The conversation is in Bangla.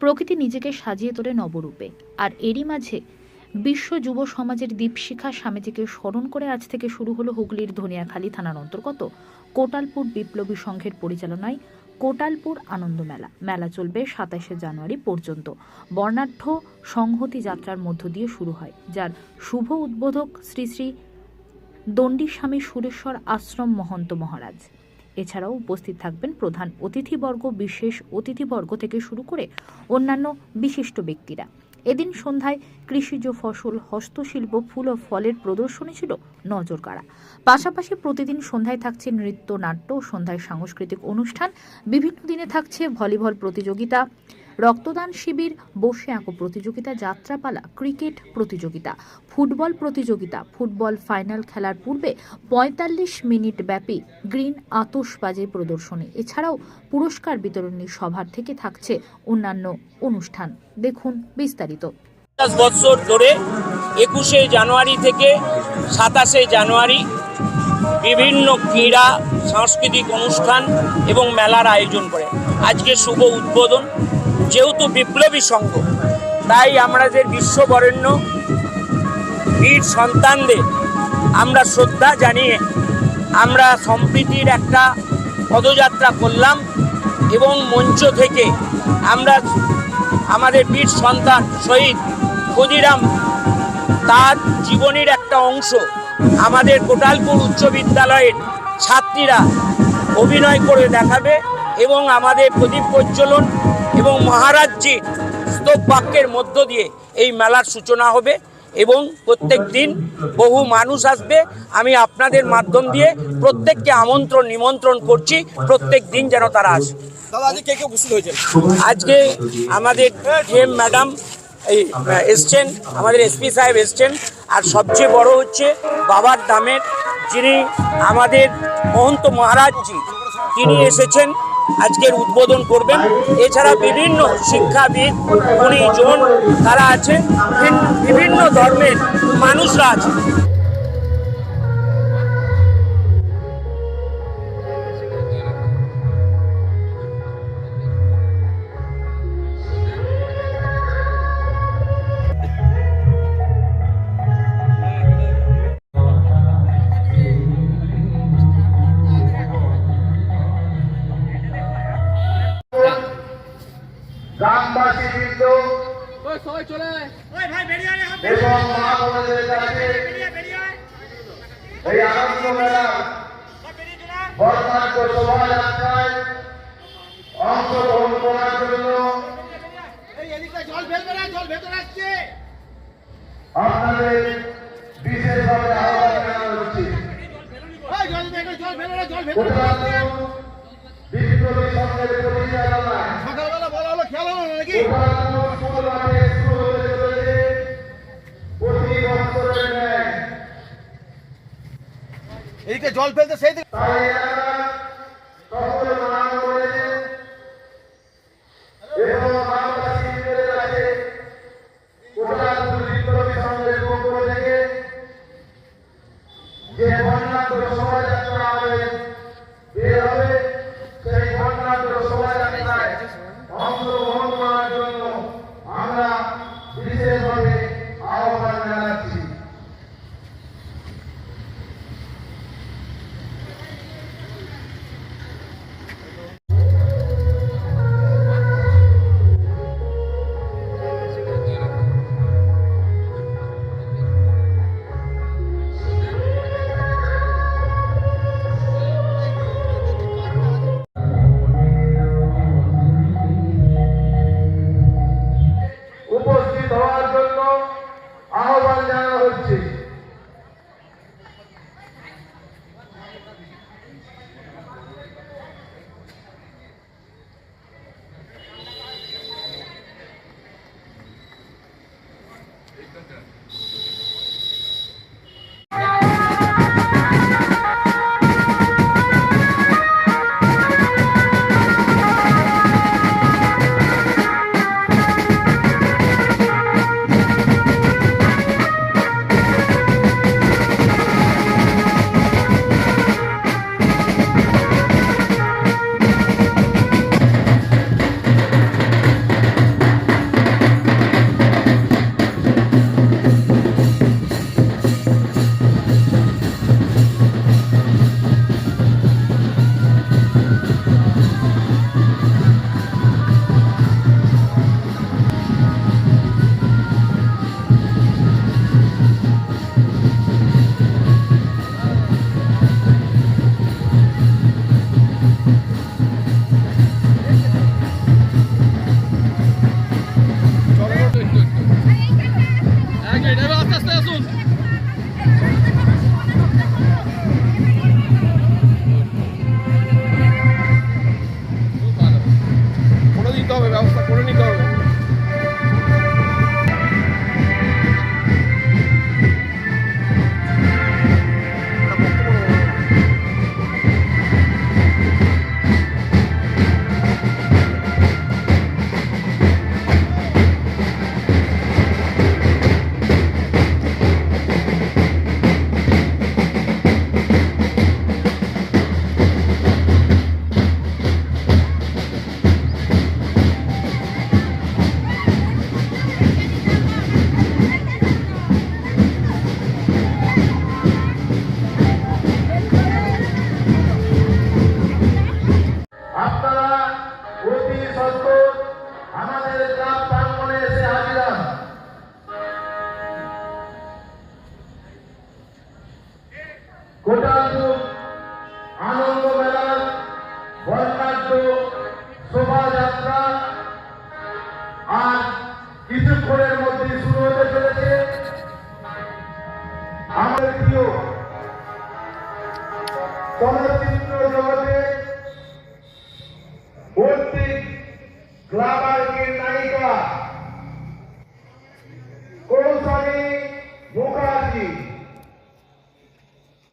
প্রকৃতি নিজেকে সাজিয়ে তোলে নবরূপে। আর এরই মাঝে বিশ্ব যুব সমাজের দীপশিখা স্বামীজিকে স্মরণ করে আজ থেকে শুরু হলো হুগলির ধনিয়াখালী থানার অন্তর্গত কোটালপুর বিপ্লবী সংঘের পরিচালনায় কোটালপুর আনন্দ মেলা। মেলা চলবে সাতাশে জানুয়ারি পর্যন্ত। বর্ণাঢ্য সংহতি যাত্রার মধ্য দিয়ে শুরু হয়, যার শুভ উদ্বোধক শ্রী শ্রী দণ্ডী স্বামী সুরেশ্বর আশ্রম মহন্ত মহারাজ। এছাড়াও উপস্থিত থাকবেন প্রধান অতিথিবর্গ, বিশেষ অতিথিবর্গ থেকে শুরু করে অন্যান্য বিশিষ্ট ব্যক্তিরা। এদিন সন্ধ্যায় কৃষিজ ফসল, হস্তশিল্প, ফুল ও ফলের প্রদর্শনী ছিল নজর কাড়া পাশাপাশি প্রতিদিন সন্ধ্যায় থাকছে নৃত্য, নাট্য, সন্ধ্যায় সাংস্কৃতিক অনুষ্ঠান, বিভিন্ন দিনে থাকছে ভলিবল প্রতিযোগিতা রক্তদান শিবির, বসে আঁকো প্রতিযোগিতা, যাত্রাপালা, ক্রিকেট প্রতিযোগিতা, ফুটবল প্রতিযোগিতা, ফুটবল ফাইনাল খেলার পূর্বে পঁয়তাল্লিশ মিনিট ব্যাপী গ্রিন আতশবাজি প্রদর্শনী। এছাড়াও পুরস্কার বিতরণী সভার থেকে থাকছে অন্যান্য অনুষ্ঠান। দেখুন বিস্তারিত। বছর ধরে একুশে জানুয়ারি থেকে সাতাশে জানুয়ারি বিভিন্ন ক্রীড়া, সাংস্কৃতিক অনুষ্ঠান এবং মেলার আয়োজন করে। আজকে শুভ উদ্বোধন। যেহেতু বিপ্লবী সংঘ, তাই আমাদের বিশ্ববরেণ্য বীর সন্তানদের আমরা শ্রদ্ধা জানিয়ে আমরা সম্প্রীতির একটা পদযাত্রা করলাম এবং মঞ্চ থেকে আমরা আমাদের বীর সন্তান শহীদ ক্ষুদিরাম, তার জীবনের একটা অংশ আমাদের কোটালপুর উচ্চ বিদ্যালয়ের ছাত্রীরা অভিনয় করে দেখাবে এবং আমাদের প্রদীপ প্রজ্বলন এবং মহারাজ্যের স্তব বাক্যের মধ্য দিয়ে এই মেলার সূচনা হবে এবং প্রত্যেক দিন বহু মানুষ আসবে। আমি আপনাদের মাধ্যম দিয়ে প্রত্যেককে আমন্ত্রণ নিমন্ত্রণ করছি। প্রত্যেক দিন যেন তারা আসে। আজকে আমাদের এম ম্যাডাম এই এসছেন আমাদের এসপি সাহেব এসছেন। আর সবচেয়ে বড় হচ্ছে বাবার দামের যিনি আমাদের মহন্ত মহারাজজি তিনি এসেছেন। আজকের উদ্বোধন করবেন। এছাড়া বিভিন্ন শিক্ষাবিদ গুণীজন তারা আছেন। ভিন- বিভিন্ন ধর্মের মানুষরা আছেন। গ্রামবাসী বৃন্দ। এবং মা কাছে এই আনন্দ মেলা। বর্ণাঢ্য শোভাযাত্রায় অংশগ্রহণ করার জন্য আপনাদের বিশেষভাবে আহ্বান জানানো হচ্ছে। বিপ্লবী সংঘের পরিচালনায় এদিকে জল ফেলতে সেই দিকে Ersun. অতি আমাদের শোভাযাত্রা আর কিছুক্ষণের মধ্যে শুরু হতে চলেছে। আমাদের প্রিয় চলচ্চিত্র জগতে